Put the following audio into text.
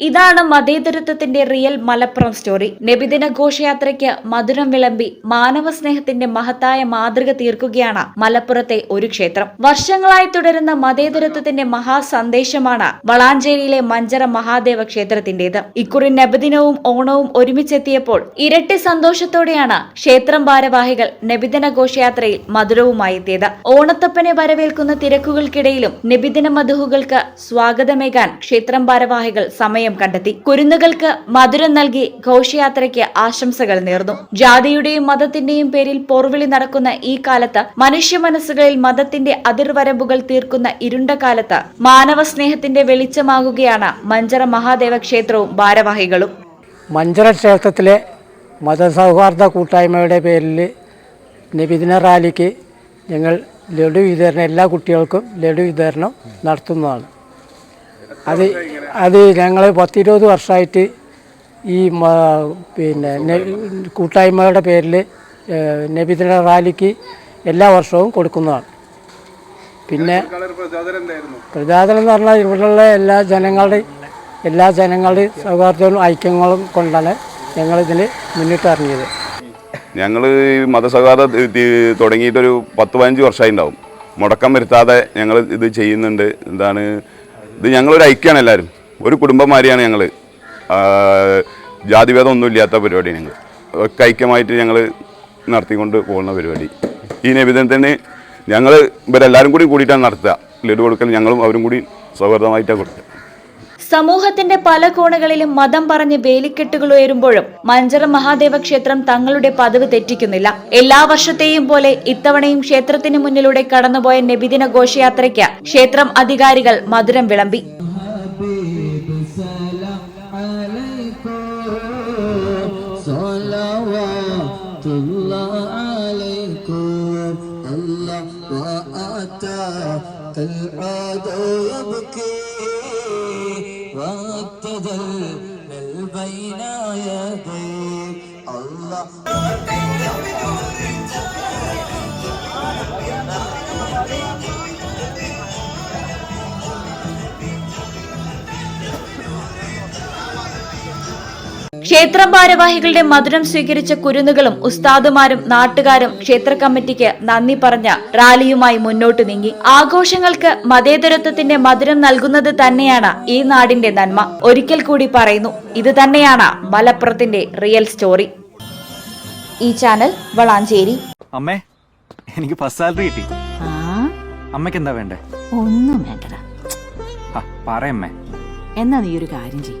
ഇതാണ് മതേതരത്വത്തിന്റെ real Malappuram story. നബിദിന ഘോഷയാത്രയ്ക്ക് മധുരം വിളമ്പി മാനവ സ്നേഹത്തിന്റെ മഹത്തായ മാതൃക തീർക്കുകയാണ് മലപ്പുറത്തെ ഒരു ക്ഷേത്രം. വർഷങ്ങളായി തുടരുന്ന മതേതരത്വത്തിന്റെ മഹാസന്ദേശമാണ് വളാഞ്ചേരിയിലെ മഞ്ചറ മഹാദേവ ക്ഷേത്രത്തിന്റേത് ഇക്കുറി നബിദിനവും ഓണവും ഒരുമിച്ചെത്തിയപ്പോൾ ഇരട്ടി സന്തോഷത്തോടെയാണ് ക്ഷേത്രം ഭാരവാഹികൾ നബിദിന ഘോഷയാത്രയിൽ മധുരവുമായി എത്തിയത്. ഓണത്തപ്പനെ വരവേൽക്കുന്ന തിരക്കുകൾക്കിടയിലും നബിദിന മധുഹുകൾക്ക് സ്വാഗതമേകാൻ ക്ഷേത്രം ഭാരവാഹികൾ സമയം കണ്ടെത്തി. കുരുന്നുകൾക്ക് മധുരം നൽകി ഘോഷയാത്രയ്ക്ക് ആശംസകൾ നേർന്നു. ജാതിയുടെയും മതത്തിന്റെയും പേരിൽ പോർവിളി നടക്കുന്ന ഈ കാലത്ത് മനുഷ്യ മനസ്സുകളിൽ മതത്തിന്റെ അതിർവരമ്പുകൾ തീർക്കുന്ന ഇരുണ്ട കാലത്ത് മാനവ സ്നേഹത്തിന്റെ വെളിച്ചമാകുകയാണ് മഞ്ചറ മഹാദേവ ക്ഷേത്രവും ഭാരവാഹികളും. മഞ്ചറ ക്ഷേത്രത്തിലെ മതസൗഹാർദ്ദ കൂട്ടായ്മയുടെ പേരിൽ നിബിദിന റാലിക്ക് ഞങ്ങൾ ലഡു വിതരണം എല്ലാ കുട്ടികൾക്കും ലഡു വിതരണം നടത്തുന്നതാണ്. അത് അത് ഞങ്ങൾ പത്തിരുപത് വർഷമായിട്ട് ഈ പിന്നെ കൂട്ടായ്മയുടെ പേരിൽ നബിദിന റാലിക്ക് എല്ലാ വർഷവും കൊടുക്കുന്നതാണ്. പിന്നെ പ്രചോദനം എന്ന് പറഞ്ഞാൽ ഇവിടെയുള്ള എല്ലാ ജനങ്ങളുടെ എല്ലാ ജനങ്ങളുടെയും സൗഹാർദ്ദവും ഐക്യങ്ങളും കൊണ്ടാണ് ഞങ്ങളിതിൽ മുന്നിട്ടിറങ്ങിയത് ഞങ്ങൾ മതസൗഹാർദ്ദ മതസൗഹാർദ്ദം തുടങ്ങിയിട്ടൊരു പത്ത് പതിനഞ്ച് വർഷമായി ഉണ്ടാവും മുടക്കം വരുത്താതെ ഞങ്ങൾ ഇത് ചെയ്യുന്നുണ്ട്. എന്താണ്? ഇത് ഞങ്ങളൊരു ഐക്യമാണ് എല്ലാവരും. ഒരു കുടുംബമാരിയാണ് ഞങ്ങൾ ജാതിഭേദം ഒന്നും ഇല്ലാത്ത പരിപാടി ഞങ്ങൾ ഒക്കെ ഐക്യമായിട്ട് ഞങ്ങൾ നടത്തിക്കൊണ്ട് പോകുന്ന പരിപാടി. ഈ നബിദിനത്തിന് ഞങ്ങൾ ഇവരെല്ലാവരും കൂടി കൂടിയിട്ടാണ് നടത്തുക. ലഡു കൊടുക്കൽ ഞങ്ങളും അവരും കൂടി സൗഹൃദമായിട്ടാണ് കൊടുക്കുക. സമൂഹത്തിന്റെ പല കോണുകളിലും മതം പറഞ്ഞ് വേലിക്കെട്ടുകൾ ഉയരുമ്പോഴും മഞ്ചറ മഹാദേവ ക്ഷേത്രം തങ്ങളുടെ പതിവ് തെറ്റിക്കുന്നില്ല. എല്ലാ വർഷത്തെയും പോലെ ഇത്തവണയും ക്ഷേത്രത്തിന് മുന്നിലൂടെ കടന്നുപോയ നബിദിന ഘോഷയാത്രയ്ക്ക് ക്ഷേത്രം അധികാരികൾ മധുരം വിളമ്പി. الله عليكم الله وأتى العدو يبكي واقتدل بين يديه الله ക്ഷേത്രം ഭാരവാഹികളുടെ മധുരം സ്വീകരിച്ച കുരുന്നുകളും ഉസ്താദുമാരും നാട്ടുകാരും ക്ഷേത്ര കമ്മിറ്റിക്ക് നന്ദി പറഞ്ഞ റാലിയുമായി മുന്നോട്ട് നീങ്ങി. ആഘോഷങ്ങൾക്ക് മതേതരത്വത്തിന്റെ മധുരം നൽകുന്നത് തന്നെയാണ് ഈ നാടിന്റെ നന്മ. ഒരിക്കൽ കൂടി പറയുന്നു ഇത് തന്നെയാണ് മലപ്പുറത്തിന്റെ റിയൽ സ്റ്റോറി. ഈ ചാനൽ വളാഞ്ചേരി. അമ്മേ എനിക്ക് ഫസ്റ്റ് സാലറി കിട്ടി. ആ? അമ്മയ്ക്ക് എന്താ വേണ്ടേ? ഒന്നും വേണ്ടടാ. പറയമ്മേ എന്നാ നീ ഒരു കാര്യം ചെയ്